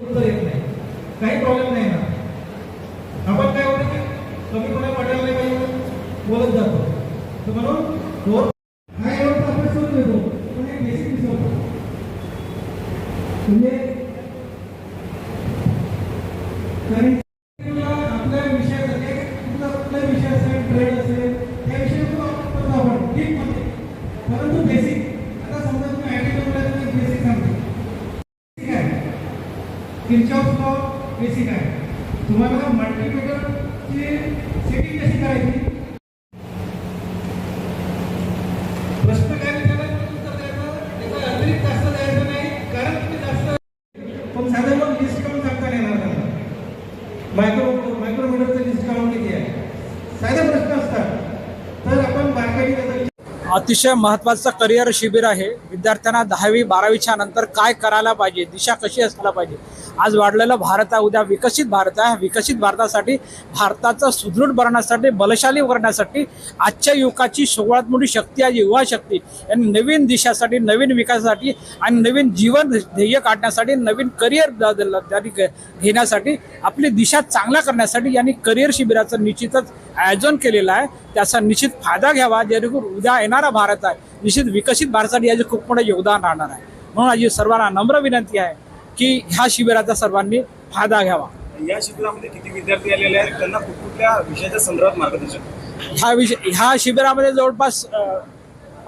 उत्तर येत नाही. काही प्रॉब्लेम नाही ना आपण काय होतं की कमी कमीपणा पटायला नाही पाहिजे बोलत जातो. तर म्हणून दोन हा एवढा अभ्यास करून देतो. पण एक बेसिक विसरतो. म्हणजे कारण आपल्या विषयासाठी कुठला कुठला विषय असेल ट्रेड असेल त्या विषयातून आपण करतो आपण ठीकमध्ये परंतु बेसिक आता समजा तुम्ही आय टी तुम्ही बेसिक सांगतो बेसिक आहे किरचॉफ लॉ बेसिक आहे. तुम्हाला मल्टीमीटरची सेटिंग कशी करायची? प्रश्न काय विचारायचा उत्तर द्यायचं? त्याचा अतिरिक्त जास्त द्यायचं नाही कारण तुम्ही जास्त पण साधारण लिस्ट काढून सांगता येणार त्यांना मायक्रो मायक्रोमीटरचं लिस्ट काढून किती आहे? साधा प्रश्न असतात तर आपण बारकाईने त्याचा विचार अतिशय महत्त्वाचं करिअर शिबिर आहे. विद्यार्थ्यांना दहावी बारावीच्या नंतर काय करायला पाहिजे दिशा कशी असायला पाहिजे? आज वाढलेलं भारत आहे उद्या विकसित भारत आहे. विकसित भारतासाठी भारताचं सुदृढ बनवण्यासाठी बलशाली करण्यासाठी आजच्या युवकाची सगळ्यात मोठी शक्ती आहे युवा शक्ती. यांनी नवीन दिशासाठी नवीन विकासासाठी आणि नवीन जीवन ध्येय काढण्यासाठी नवीन करिअर त्यांनी घेण्यासाठी आपली दिशा चांगला करण्यासाठी यांनी करिअर शिबिराचं निश्चितच आयोजन केलेलं आहे. त्याचा निश्चित फायदा घ्यावा जेणेकरून उद्या येणार भारत आहे. निश्चित विकसित भारतासाठी याचे खूप मोठं योगदान राहणार आहे. म्हणून माझी सर्वांना नम्र विनंती आहे की ह्या शिबिराचा सर्वांनी फायदा घ्यावा. या शिबिरामध्ये किती विद्यार्थी आलेले आहेत? त्यांना कुठल्या विषयाच्या संदर्भात मार्गदर्शन ह्या विषय ह्या शिबिरामध्ये जवळपास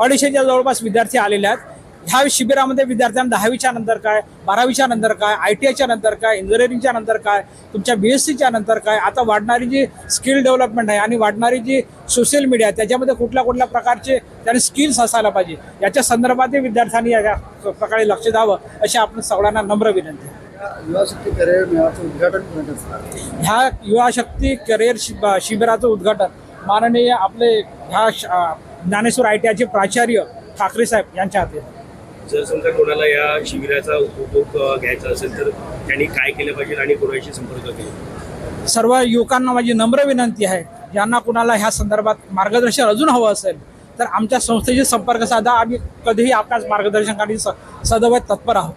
अडीचशेच्या जवळपास विद्यार्थी आलेले आहेत. ह्या शिबिरामध्ये विद्यार्थ्यांना दहावीच्या नंतर काय बारावीच्या नंतर काय आय टी आयच्या नंतर काय इंजिनिअरिंगच्या नंतर काय तुमच्या बी एस सीच्या नंतर काय आता वाढणारी जी स्किल डेव्हलपमेंट आहे आणि वाढणारी जी सोशल मीडिया आहे त्याच्यामध्ये कुठल्या कुठल्या प्रकारचे त्यांनी स्किल्स असायला पाहिजे याच्या संदर्भातही विद्यार्थ्यांनी या प्रकारे लक्ष द्यावं अशी आपण सगळ्यांना नम्र विनंती आहे युवा शक्ती करिअर मेळाचं उद्घाटन करण्यात असणार ह्या युवा शक्ती करिअर शिब शिबिराचं उद्घाटन माननीय आपले ह्या ज्ञानेश्वर आय टी आयचे प्राचार्य ठाकरे साहेब यांच्या हाती. जर समजा कोणाला या शिबिराचा उपभोग घ्यायचा असेल तर त्यांनी काय केलं पाहिजे आणि कोणाशी संपर्क केला सर्व युवकांना माझी नम्र विनंती आहे ज्यांना कुणाला ह्या संदर्भात मार्गदर्शन अजून हवं असेल तर आमच्या संस्थेशी संपर्क साधा. आम्ही कधीही आपल्याच मार्गदर्शनासाठी स सदैव तत्पर आहोत.